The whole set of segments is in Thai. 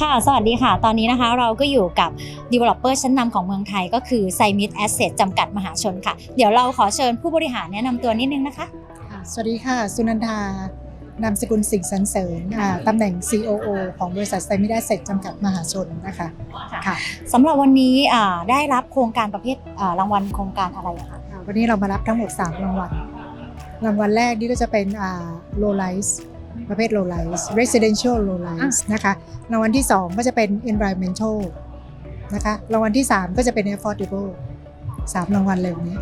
ค่ะ สวัสดีค่ะ ตอนนี้นะคะเราก็อยู่กับ Developer ชั้นนำของเมืองไทยก็คือ s i m i t Asset จำกัดมหาชนค่ะ เดี๋ยวเราขอเชิญผู้บริหารแนะนำตัวนิดนึงนะคะค่ะสวัสดีค่ะ สุนันทานามสกุลสิงห์สันเสริญอ่าตำแหน่ง COO ของบริษัทไซมิได้เสร็จจำกัดมหาชนนะคะค่ะสำหรับวันนี้อ่าได้รับโครงการประเภทอ่ารางวัลโครงการอะไรอะคะวันนี้เรามารับทั้งหมด 3 รางวัล รางวัลแรกนี่ก็จะเป็นอ่า low rise ประเภท low rise residential low rise นะคะรางวัลที่ 2 ก็จะเป็น environmental นะคะรางวัลที่ 3 ก็จะเป็น affordable สามรางวัลเลยวันนี้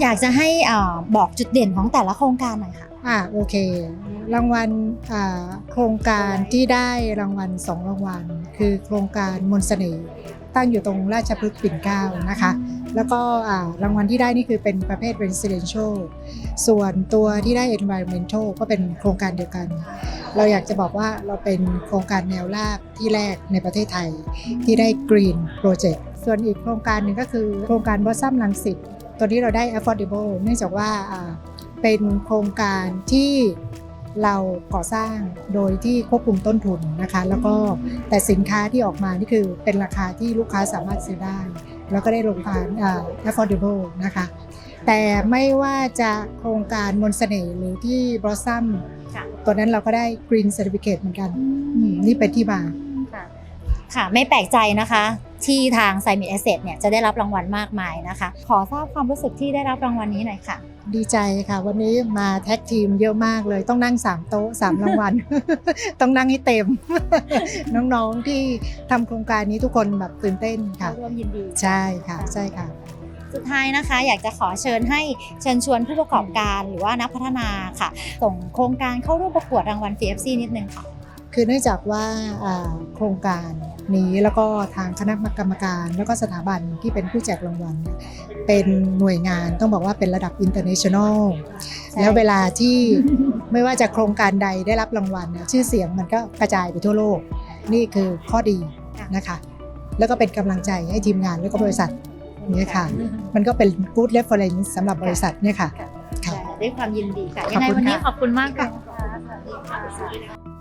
อยากจะให้อ่าบอกจุดเด่นของแต่ละโครงการหน่อยค่ะอ่าโอเค รางวัลอ่าโครงการที่ได้รางวัลสองรางวัล คือโครงการมนต์เสน่ห์ ตั้งอยู่ตรงราชพฤกษ์ปิ่นเกล้านะคะ แล้วก็รางวัลที่ได้นี่คือเป็นประเภท residential ส่วนตัวที่ได้ environmental ก็เป็นโครงการเดียวกัน เราอยากจะบอกว่าเราเป็นโครงการแนวราบที่แรกในประเทศไทยที่ได้ green project ส่วนอีกโครงการหนึ่งก็คือโครงการบอสซัมลังสิตตัวนี้เราได้ affordable เนื่องจากว่าเป็นโครงการที่ เราก่อสร้างโดยที่ควบคุมต้นทุนนะคะ แล้วก็แต่สินค้าที่ออกมานี่คือเป็นราคาที่ลูกค้าสามารถซื้อได้ แล้วก็ได้โรงทานอ่า affordable นะคะ แต่ไม่ว่าจะโครงการมนต์เสน่ห์หรือที่ Blossom ค่ะตัวนั้นเราก็ได้ Green Certificate เหมือนกันอืมนี่เป็นที่มาค่ะไม่แปลกใจนะคะ ที่ทาง s i m i t Asset เนี่ยจะได้รับรางวัลมากมายนะคะ ขอทราบความรู้สึกที่ได้รับรางวัลนี้หน่อยค่ะ ดีใจค่ะ วันนี้มาแท็กทีมเยอะมากเลย ต้องนั่ง 3 โต๊ะ3รางวัล ต้องนั่งให้เต็ม น้องๆที่ทำโครงการนี้ทุกคนแบบตื่นเต้นค่ะ ร่วมยินดี ใช่ค่ะ ใช่ค่ะ สุดท้ายนะคะ อยากจะขอเชิญให้เชิญชวนผู้ประกอบการหรือว่านักพัฒนาค่ะ ส่งโครงการเข้าร่วมประกวดรางวัล FFC นิดนึงค่ะ คือเนื่องจากว่าอ่าโครงการนี้แล้วก็ทางคณะกรรมการ แล้วก็สถาบันที่เป็นผู้แจกรางวัลเนี่ยเป็นหน่วยงานต้องบอกว่าเป็นระดับ international ใช่แล้วเวลาที่ไม่ว่าจะโครงการใดได้รับรางวัลเนี่ยชื่อเสียงมันก็กระจายไปทั่วโลก นี่คือข้อดีนะคะ แล้วก็เป็นกำลังใจให้ทีมงานแล้วก็บริษัทเนี่ยค่ะ มันก็เป็น good reference สำหรับบริษัทเนี่ยค่ะค่ะด้วยความยินดีค่ะขอบคุณยังไงวันนี้ค่ะขอบคุณมากค่ะสวัสดีค่ะ